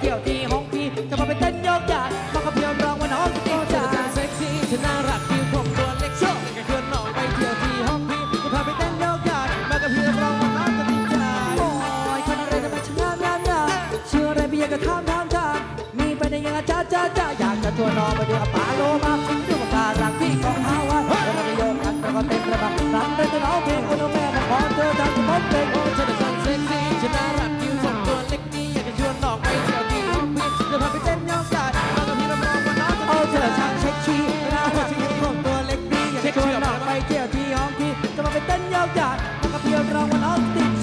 เที่ยวที่ห้องพี่จะพาไปเต้นยกย้ายมาขับเพียวร้องว่าน้องติดใจเซ็กซี่เธอน่ารักผิวผมตัวเล็กโชว์กัเพื่อนน้องไเที่ยวทีห้องพีจะพาไปเต้นยกย้ายมาขับเพียวร้องว่าน้องจะติดใจโอ้ยคนอะไรทำไมช่างงามงามงเชื่ออะไรพี่อยากจะถามถามถามมีไปในยังไงจ้าจ้าจ้าอยากจะชวนน้องไปดูอาปาโลมาดูปารักที่ของเขา ที่เราชีวิตของตัวเล็กนี่อยากชวนน้องไปเที่ยวที่ห้องพี่จะมาไปเต้นยาวจัดแล้วก็เพียวรองวันออฟติด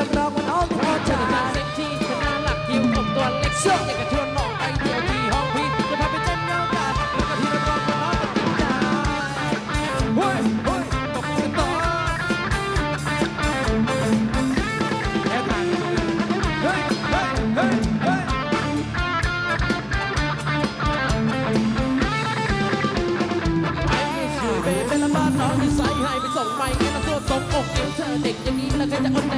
ยบเรามันน้องทุกคนจะเซ็กที่ชนะหลักคิวผมตัวเล็กเชื่ออยากระชวนน้องไปเที่ยวที่ห้องพี่จะพาไปเต้นเงากาดแล้วก็ที่ร้องร้องกันจ้เฮ้ยเฮ้ยตบมือต่อแล้วเฮ้ยเฮ้ยเฮ้ยเฮ้ยไปเป็นลำบากน้องที่ใส่ให้ไปส่งไปแค่ตัวทรอกเอวเธอเด็กอย่างนี้แล้วใครจะอด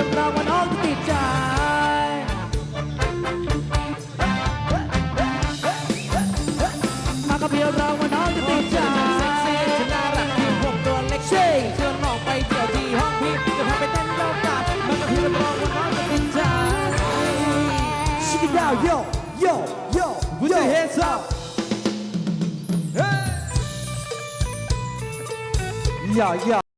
ก็บราวัลน้องติดใจมากับเพียวราวัลน้องติดใจฉันน่ารักที่ผมตัวเล็กเช่เชิญน้องไปเที่ยวทีห้องพี่จะพาไปเต้นโลกามากับเพียวราวัลน้องติดใจ Check it out yo yo yo Put your hands อย่าอย่